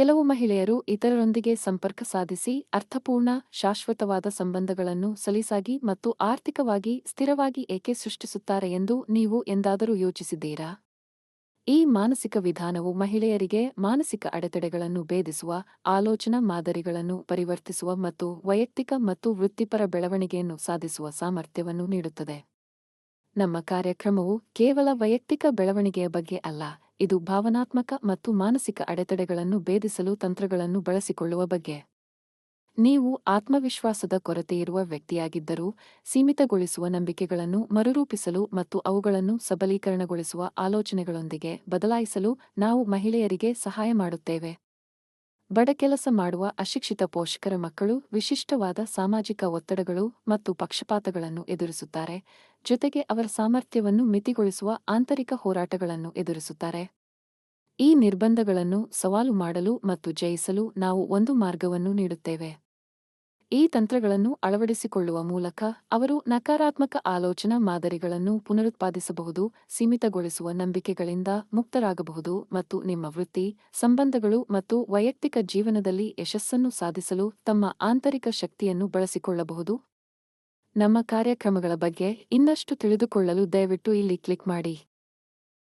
ಕೆಲವು ಮಹಿಳೆಯರು ಇತರರೊಂದಿಗೆ ಸಂಪರ್ಕ ಸಾಧಿಸಿ ಅರ್ಥಪೂರ್ಣ, ಶಾಶ್ವತವಾದ ಸಂಬಂಧಗಳನ್ನು ಸಲೀಸಾಗಿ ಮತ್ತು ಆರ್ಥಿಕವಾಗಿ ಸ್ಥಿರವಾಗಿ ಏಕೆ ಸೃಷ್ಟಿಸುತ್ತಾರೆ ಎಂದು ನೀವು ಎಂದಾದರೂ ಯೋಚಿಸಿದ್ದೀರಾ? ಈ ಮಾನಸಿಕ ವಿಧಾನವು ಮಹಿಳೆಯರಿಗೆ ಮಾನಸಿಕ ಅಡೆತಡೆಗಳನ್ನು ಭೇದಿಸುವ, ಆಲೋಚನಾ ಮಾದರಿಗಳನ್ನು ಪರಿವರ್ತಿಸುವ ಮತ್ತು ವೈಯಕ್ತಿಕ ಮತ್ತು ವೃತ್ತಿಪರ ಬೆಳವಣಿಗೆಯನ್ನು ಸಾಧಿಸುವ ಸಾಮರ್ಥ್ಯವನ್ನು ನೀಡುತ್ತದೆ. ನಮ್ಮ ಕಾರ್ಯಕ್ರಮವು ಕೇವಲ ವೈಯಕ್ತಿಕ ಬೆಳವಣಿಗೆಯ ಬಗ್ಗೆ ಅಲ್ಲ ಇದು ಭಾವನಾತ್ಮಕ ಮತ್ತು ಮಾನಸಿಕ ಅಡೆತಡೆಗಳನ್ನು ಭೇದಿಸಲು ತಂತ್ರಗಳನ್ನು ಬಳಸಿಕೊಳ್ಳುವ ಬಗ್ಗೆ. ನೀವು ಆತ್ಮವಿಶ್ವಾಸದ ಕೊರತೆಯಿರುವ ವ್ಯಕ್ತಿಯಾಗಿದ್ದರೂ ಸೀಮಿತಗೊಳಿಸುವ ನಂಬಿಕೆಗಳನ್ನು ಮರುರೂಪಿಸಲು ಮತ್ತು ಅವುಗಳನ್ನು ಸಬಲೀಕರಣಗೊಳಿಸುವ ಆಲೋಚನೆಗಳೊಂದಿಗೆ ಬದಲಾಯಿಸಲು ನಾವು ಮಹಿಳೆಯರಿಗೆ ಸಹಾಯ ಮಾಡುತ್ತೇವೆ. ಬಡ ಕೆಲಸ ಮಾಡುವ ಅಶಿಕ್ಷಿತ ಪೋಷಕರ ಮಕ್ಕಳು ವಿಶಿಷ್ಟವಾದ ಸಾಮಾಜಿಕ ಒತ್ತಡಗಳು ಮತ್ತು ಪಕ್ಷಪಾತಗಳನ್ನು ಎದುರಿಸುತ್ತಾರೆ, ಜೊತೆಗೆ ಅವರ ಸಾಮರ್ಥ್ಯವನ್ನು ಮಿತಿಗೊಳಿಸುವ ಆಂತರಿಕ ಹೋರಾಟಗಳನ್ನು ಎದುರಿಸುತ್ತಾರೆ. ಈ ನಿರ್ಬಂಧಗಳನ್ನು ಸವಾಲು ಮಾಡಲು ಮತ್ತು ಜಯಿಸಲು ನಾವು ಒಂದು ಮಾರ್ಗವನ್ನು ನೀಡುತ್ತೇವೆ. ಈ ತಂತ್ರಗಳನ್ನು ಅಳವಡಿಸಿಕೊಳ್ಳುವ ಮೂಲಕ ಅವರು ನಕಾರಾತ್ಮಕ ಆಲೋಚನಾ ಮಾದರಿಗಳನ್ನು ಪುನರುತ್ಪಾದಿಸಬಹುದು, ಸೀಮಿತಗೊಳಿಸುವ ನಂಬಿಕೆಗಳಿಂದ ಮುಕ್ತರಾಗಬಹುದು ಮತ್ತು ನಿಮ್ಮ ವೃತ್ತಿ, ಸಂಬಂಧಗಳು ಮತ್ತು ವೈಯಕ್ತಿಕ ಜೀವನದಲ್ಲಿ ಯಶಸ್ಸನ್ನು ಸಾಧಿಸಲು ತಮ್ಮ ಆಂತರಿಕ ಶಕ್ತಿಯನ್ನು ಬಳಸಿಕೊಳ್ಳಬಹುದು. ನಮ್ಮ ಕಾರ್ಯಕ್ರಮಗಳ ಬಗ್ಗೆ ಇನ್ನಷ್ಟು ತಿಳಿದುಕೊಳ್ಳಲು ದಯವಿಟ್ಟು ಇಲ್ಲಿ ಕ್ಲಿಕ್ ಮಾಡಿ.